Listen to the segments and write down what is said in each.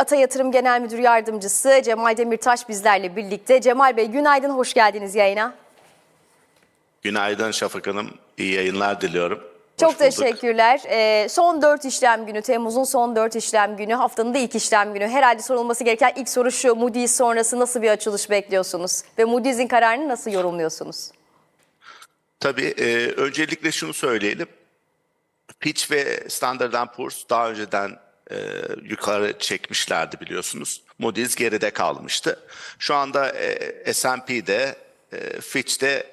Ata Yatırım Genel Müdür Yardımcısı Cemal Demirtaş bizlerle birlikte. Cemal Bey günaydın, hoş geldiniz yayına. Günaydın Şafak Hanım. İyi yayınlar diliyorum. Çok Hoş teşekkürler. Ee, son 4 işlem günü, Temmuz'un son 4 işlem günü, haftanın da ilk işlem günü. Herhalde sorulması gereken ilk soru şu, Moody's sonrası nasıl bir açılış bekliyorsunuz? Ve Moody's'in kararını nasıl yorumluyorsunuz? Tabii e, öncelikle şunu söyleyelim. Fitch ve Standard Poor's daha önceden e, yukarı çekmişlerdi biliyorsunuz. Moody's geride kalmıştı. Şu anda e, S&P'de, e, Fitch'te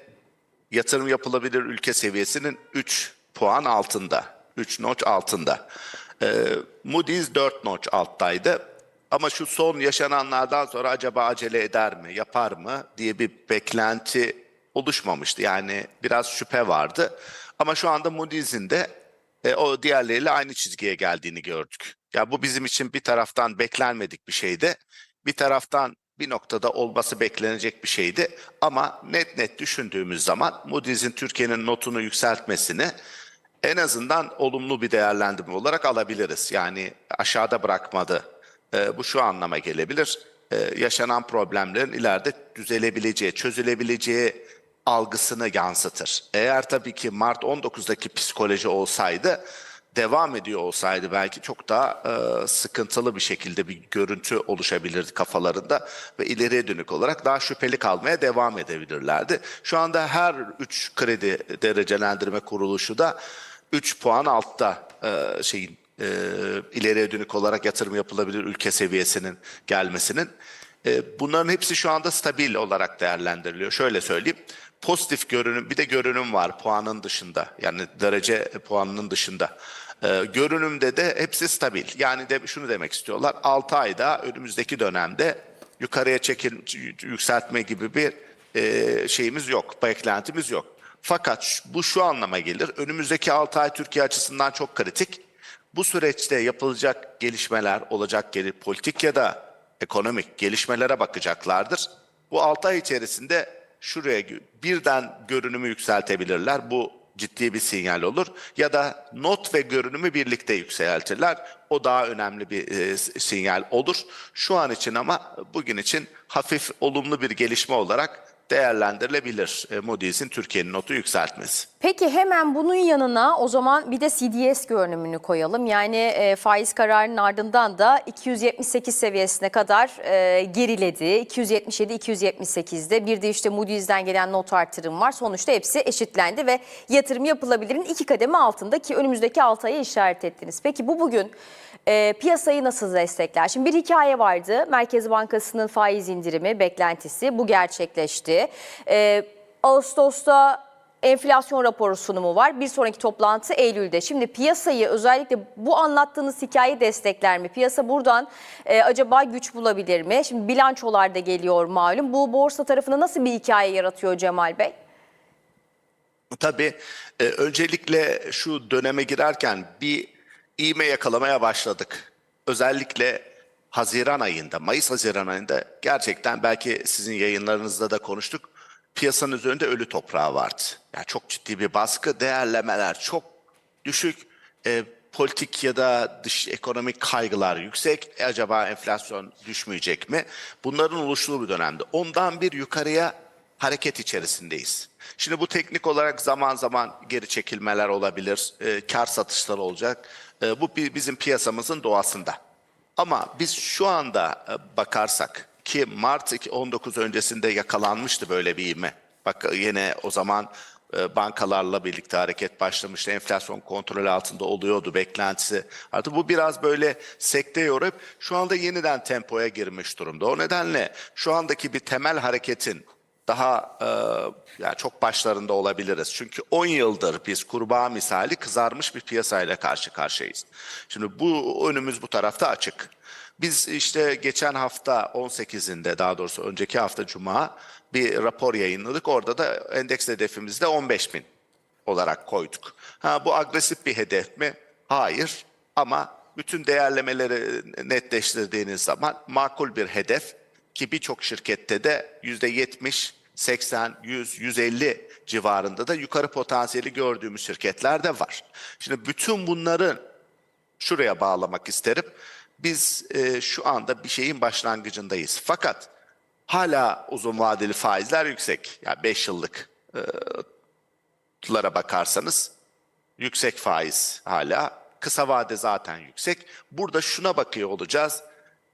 yatırım yapılabilir ülke seviyesinin 3 puan altında. 3 notch altında. E, Moody's 4 notch alttaydı. Ama şu son yaşananlardan sonra acaba acele eder mi, yapar mı diye bir beklenti oluşmamıştı. Yani biraz şüphe vardı. Ama şu anda Moody's'in de e, o diğerleriyle aynı çizgiye geldiğini gördük. Ya bu bizim için bir taraftan beklenmedik bir şeydi. Bir taraftan bir noktada olması beklenecek bir şeydi. Ama net net düşündüğümüz zaman Moody's'in Türkiye'nin notunu yükseltmesini en azından olumlu bir değerlendirme olarak alabiliriz. Yani aşağıda bırakmadı. E, bu şu anlama gelebilir. E, yaşanan problemlerin ileride düzelebileceği, çözülebileceği algısını yansıtır. Eğer tabii ki Mart 19'daki psikoloji olsaydı, devam ediyor olsaydı belki çok daha e, sıkıntılı bir şekilde bir görüntü oluşabilirdi kafalarında ve ileriye dönük olarak daha şüpheli kalmaya devam edebilirlerdi. Şu anda her 3 kredi derecelendirme kuruluşu da 3 puan altta e, şeyin e, ileriye dönük olarak yatırım yapılabilir ülke seviyesinin gelmesinin. E, bunların hepsi şu anda stabil olarak değerlendiriliyor. Şöyle söyleyeyim. Pozitif görünüm bir de görünüm var puanın dışında. Yani derece puanının dışında. E, görünümde de hepsi stabil. Yani de şunu demek istiyorlar. 6 ayda önümüzdeki dönemde yukarıya çekil yükseltme gibi bir e, şeyimiz yok, beklentimiz yok. Fakat bu şu anlama gelir. Önümüzdeki 6 ay Türkiye açısından çok kritik. Bu süreçte yapılacak gelişmeler, olacak geri politik ya da ekonomik gelişmelere bakacaklardır. Bu 6 ay içerisinde şuraya birden görünümü yükseltebilirler. Bu ciddi bir sinyal olur. Ya da not ve görünümü birlikte yükseltirler. O daha önemli bir e, sinyal olur. Şu an için ama bugün için hafif olumlu bir gelişme olarak değerlendirilebilir e, Moody's'in Türkiye'nin notu yükseltmesi. Peki hemen bunun yanına o zaman bir de CDS görünümünü koyalım. Yani e, faiz kararının ardından da 278 seviyesine kadar e, geriledi. 277-278'de bir de işte Moody's'den gelen not artırım var. Sonuçta hepsi eşitlendi ve yatırım yapılabilirin iki kademe altında ki önümüzdeki 6 aya işaret ettiniz. Peki bu bugün e, piyasayı nasıl destekler? Şimdi bir hikaye vardı. Merkez Bankası'nın faiz indirimi beklentisi bu gerçekleşti. E, Ağustos'ta enflasyon raporu sunumu var. Bir sonraki toplantı Eylül'de. Şimdi piyasayı özellikle bu anlattığınız hikaye destekler mi? Piyasa buradan e, acaba güç bulabilir mi? Şimdi bilançolar da geliyor malum. Bu borsa tarafında nasıl bir hikaye yaratıyor Cemal Bey? Tabii e, öncelikle şu döneme girerken bir iğme yakalamaya başladık. Özellikle Haziran ayında, Mayıs-Haziran ayında gerçekten belki sizin yayınlarınızda da konuştuk. Piyasanın üzerinde ölü toprağı vardı. Yani çok ciddi bir baskı, değerlemeler çok düşük. E, politik ya da dış ekonomik kaygılar yüksek. E, acaba enflasyon düşmeyecek mi? Bunların oluştuğu bir dönemde. Ondan bir yukarıya hareket içerisindeyiz. Şimdi bu teknik olarak zaman zaman geri çekilmeler olabilir, e, kar satışları olacak. E, bu bi- bizim piyasamızın doğasında. Ama biz şu anda e, bakarsak ki Mart 19 öncesinde yakalanmıştı böyle bir ivme. Bak yine o zaman e, bankalarla birlikte hareket başlamıştı. Enflasyon kontrol altında oluyordu beklentisi. Artık bu biraz böyle sekte yorup şu anda yeniden tempoya girmiş durumda. O nedenle şu andaki bir temel hareketin daha e, yani çok başlarında olabiliriz. Çünkü 10 yıldır biz kurbağa misali kızarmış bir piyasayla karşı karşıyayız. Şimdi bu önümüz bu tarafta açık. Biz işte geçen hafta 18'inde daha doğrusu önceki hafta Cuma bir rapor yayınladık. Orada da endeks hedefimizde 15 bin olarak koyduk. Ha, bu agresif bir hedef mi? Hayır ama bütün değerlemeleri netleştirdiğiniz zaman makul bir hedef ki birçok şirkette de yüzde 70, 80, 100, 150 civarında da yukarı potansiyeli gördüğümüz şirketler de var. Şimdi bütün bunların şuraya bağlamak isterim. biz e, şu anda bir şeyin başlangıcındayız. Fakat hala uzun vadeli faizler yüksek. Yani 5 yıllık e, lara bakarsanız yüksek faiz hala. Kısa vade zaten yüksek. Burada şuna bakıyor olacağız.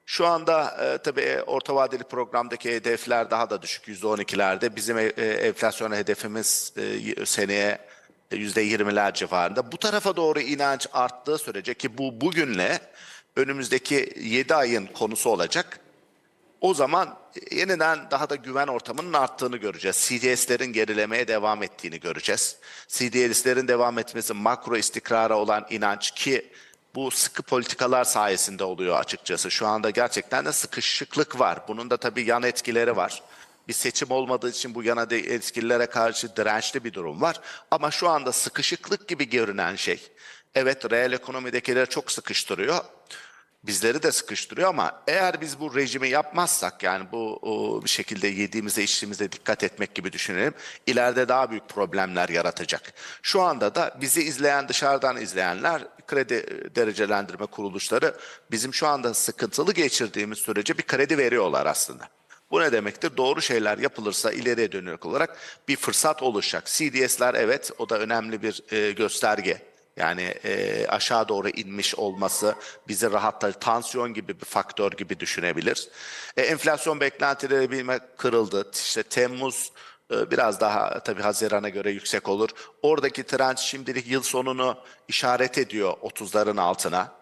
Şu anda e, tabii orta vadeli programdaki hedefler daha da düşük %12'lerde. Bizim e, e, enflasyon hedefimiz e, seneye %20'ler civarında. Bu tarafa doğru inanç arttığı sürece ki bu bugünle önümüzdeki 7 ayın konusu olacak. O zaman yeniden daha da güven ortamının arttığını göreceğiz. CDS'lerin gerilemeye devam ettiğini göreceğiz. CDS'lerin devam etmesi makro istikrara olan inanç ki bu sıkı politikalar sayesinde oluyor açıkçası. Şu anda gerçekten de sıkışıklık var. Bunun da tabii yan etkileri var. Bir seçim olmadığı için bu yana etkililere karşı dirençli bir durum var. Ama şu anda sıkışıklık gibi görünen şey. Evet reel ekonomidekileri çok sıkıştırıyor bizleri de sıkıştırıyor ama eğer biz bu rejimi yapmazsak yani bu o, bir şekilde yediğimize içtiğimize dikkat etmek gibi düşünelim ileride daha büyük problemler yaratacak. Şu anda da bizi izleyen dışarıdan izleyenler kredi derecelendirme kuruluşları bizim şu anda sıkıntılı geçirdiğimiz sürece bir kredi veriyorlar aslında. Bu ne demektir? Doğru şeyler yapılırsa ileriye dönük olarak bir fırsat oluşacak. CDS'ler evet o da önemli bir e, gösterge. Yani e, aşağı doğru inmiş olması bizi rahatlatır. Tansiyon gibi bir faktör gibi düşünebilir. E, enflasyon beklentileri bilme kırıldı. İşte Temmuz e, biraz daha tabii Haziran'a göre yüksek olur. Oradaki trend şimdilik yıl sonunu işaret ediyor 30'ların altına.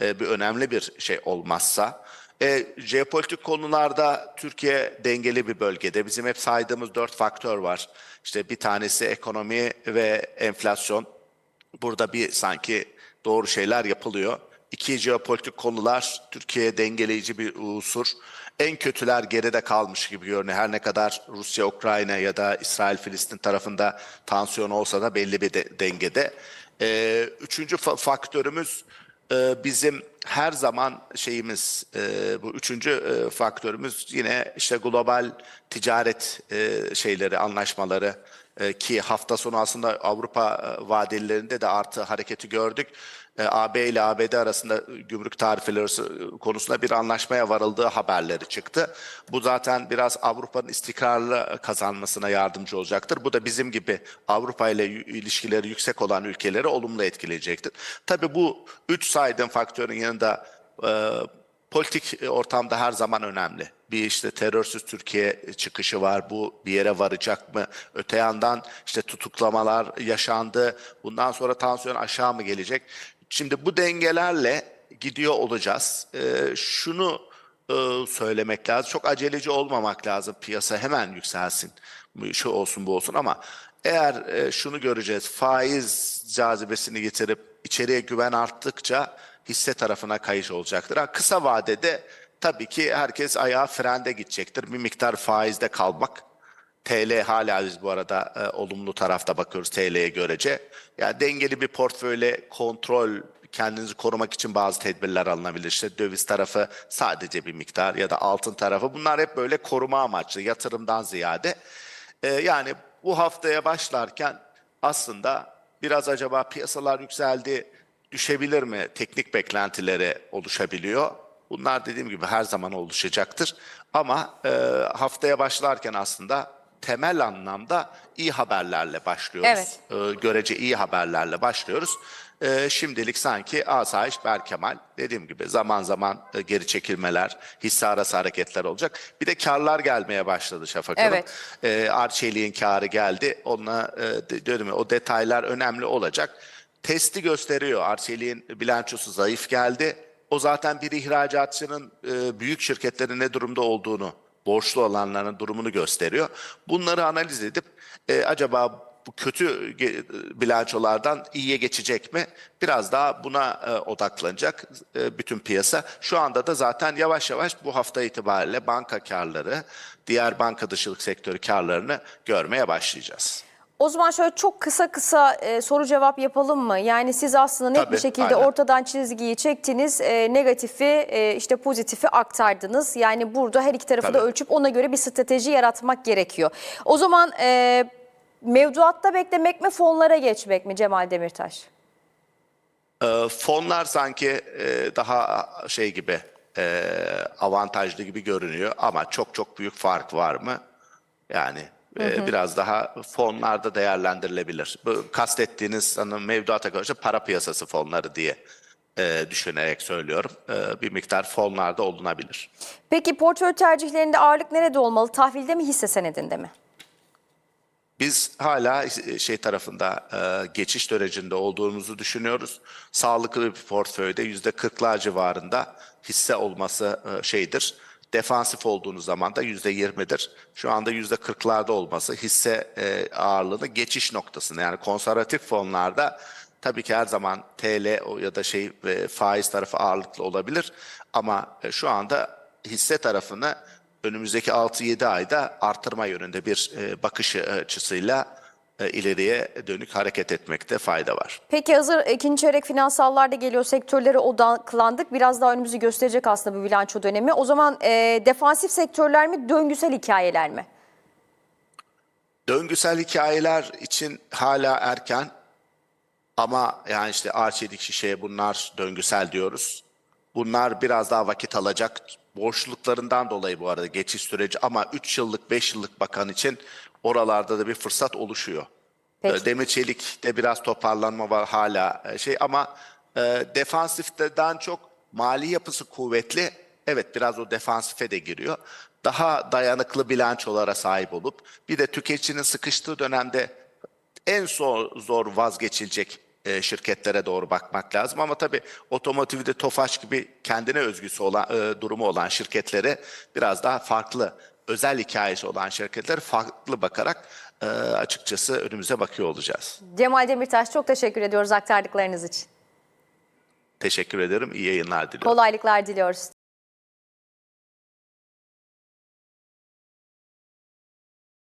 E, bir önemli bir şey olmazsa. E, jeopolitik konularda Türkiye dengeli bir bölgede. Bizim hep saydığımız dört faktör var. İşte bir tanesi ekonomi ve enflasyon. Burada bir sanki doğru şeyler yapılıyor. İki jeopolitik konular Türkiye dengeleyici bir unsur. En kötüler geride kalmış gibi görünüyor. Her ne kadar Rusya, Ukrayna ya da İsrail, Filistin tarafında tansiyon olsa da belli bir de- dengede. Ee, üçüncü fa- faktörümüz e, bizim her zaman şeyimiz e, bu üçüncü e, faktörümüz yine işte global ticaret e, şeyleri anlaşmaları ki hafta sonu aslında Avrupa e, vadelilerinde de artı hareketi gördük. E, AB ile ABD arasında gümrük tarifeleri konusunda bir anlaşmaya varıldığı haberleri çıktı. Bu zaten biraz Avrupa'nın istikrarlı kazanmasına yardımcı olacaktır. Bu da bizim gibi Avrupa ile ilişkileri yüksek olan ülkeleri olumlu etkileyecektir. Tabii bu üç saydığım faktörün yanında e, politik ortamda her zaman önemli. Bir işte terörsüz Türkiye çıkışı var. Bu bir yere varacak mı? Öte yandan işte tutuklamalar yaşandı. Bundan sonra tansiyon aşağı mı gelecek? Şimdi bu dengelerle gidiyor olacağız. Ee, şunu e, söylemek lazım. Çok aceleci olmamak lazım. Piyasa hemen yükselsin. Şu olsun bu olsun ama eğer e, şunu göreceğiz. Faiz cazibesini getirip içeriye güven arttıkça hisse tarafına kayış olacaktır. Ha, kısa vadede tabii ki herkes ayağı frende gidecektir. Bir miktar faizde kalmak. TL hala biz bu arada e, olumlu tarafta bakıyoruz TL'ye görece. Yani dengeli bir portföyle kontrol kendinizi korumak için bazı tedbirler alınabilir. İşte döviz tarafı sadece bir miktar ya da altın tarafı. Bunlar hep böyle koruma amaçlı yatırımdan ziyade. E, yani bu haftaya başlarken aslında biraz acaba piyasalar yükseldi düşebilir mi? Teknik beklentileri oluşabiliyor. Bunlar dediğim gibi her zaman oluşacaktır. Ama e, haftaya başlarken aslında temel anlamda iyi haberlerle başlıyoruz. E, görece iyi haberlerle başlıyoruz. E, şimdilik sanki asayiş berkemal. Dediğim gibi zaman zaman e, geri çekilmeler, hisse arası hareketler olacak. Bir de karlar gelmeye başladı Şafak Hanım. Evet. E, Arçelik'in karı geldi. Onunla e, diyorum ya, o detaylar önemli olacak. Testi gösteriyor. Arçelik'in bilançosu zayıf geldi. O zaten bir ihracatçının e, büyük şirketlerin ne durumda olduğunu, borçlu olanların durumunu gösteriyor. Bunları analiz edip e, acaba bu kötü ge- bilançolardan iyiye geçecek mi? Biraz daha buna e, odaklanacak e, bütün piyasa. Şu anda da zaten yavaş yavaş bu hafta itibariyle banka karları, diğer banka dışılık sektörü karlarını görmeye başlayacağız. O zaman şöyle çok kısa kısa e, soru cevap yapalım mı? Yani siz aslında net Tabii, bir şekilde aynen. ortadan çizgiyi çektiniz, e, negatifi e, işte pozitifi aktardınız. Yani burada her iki tarafı da Tabii. ölçüp ona göre bir strateji yaratmak gerekiyor. O zaman e, mevduatta beklemek mi fonlara geçmek mi Cemal Demirtaş? Ee, fonlar sanki e, daha şey gibi e, avantajlı gibi görünüyor ama çok çok büyük fark var mı? Yani e, biraz daha fonlarda değerlendirilebilir. Bu kastettiğiniz sanırım mevduata karşı para piyasası fonları diye e, düşünerek söylüyorum. E, bir miktar fonlarda olunabilir. Peki portföy tercihlerinde ağırlık nerede olmalı? Tahvilde mi hisse senedinde mi? Biz hala şey tarafında e, geçiş sürecinde olduğumuzu düşünüyoruz. Sağlıklı bir portföyde yüzde kırklar civarında hisse olması e, şeydir. Defansif olduğunuz zaman da yüzde yirmidir. Şu anda yüzde kırklarda olması hisse e, ağırlığını geçiş noktasında yani konservatif fonlarda tabii ki her zaman TL ya da şey e, faiz tarafı ağırlıklı olabilir. Ama e, şu anda hisse tarafını önümüzdeki 6-7 ayda artırma yönünde bir e, bakış açısıyla ileriye dönük hareket etmekte fayda var. Peki hazır ikinci çeyrek finansallar da geliyor. Sektörlere odaklandık. Biraz daha önümüzü gösterecek aslında bu bilanço dönemi. O zaman e, defansif sektörler mi, döngüsel hikayeler mi? Döngüsel hikayeler için hala erken ama yani işte Arçelik şişeye bunlar döngüsel diyoruz. Bunlar biraz daha vakit alacak. Borçluluklarından dolayı bu arada geçiş süreci ama 3 yıllık 5 yıllık bakan için oralarda da bir fırsat oluşuyor. Peki. Ee, Demir Çelik'te biraz toparlanma var hala e, şey ama e, defansiften çok mali yapısı kuvvetli. Evet biraz o defansife de giriyor. Daha dayanıklı bilançolara sahip olup bir de tüketicinin sıkıştığı dönemde en zor, zor vazgeçilecek e, şirketlere doğru bakmak lazım. Ama tabii otomotivde Tofaş gibi kendine özgüsü olan e, durumu olan şirketlere biraz daha farklı özel hikayesi olan şirketlere farklı bakarak e, açıkçası önümüze bakıyor olacağız. Cemal Demirtaş çok teşekkür ediyoruz aktardıklarınız için. Teşekkür ederim. İyi yayınlar diliyorum. Kolaylıklar diliyoruz.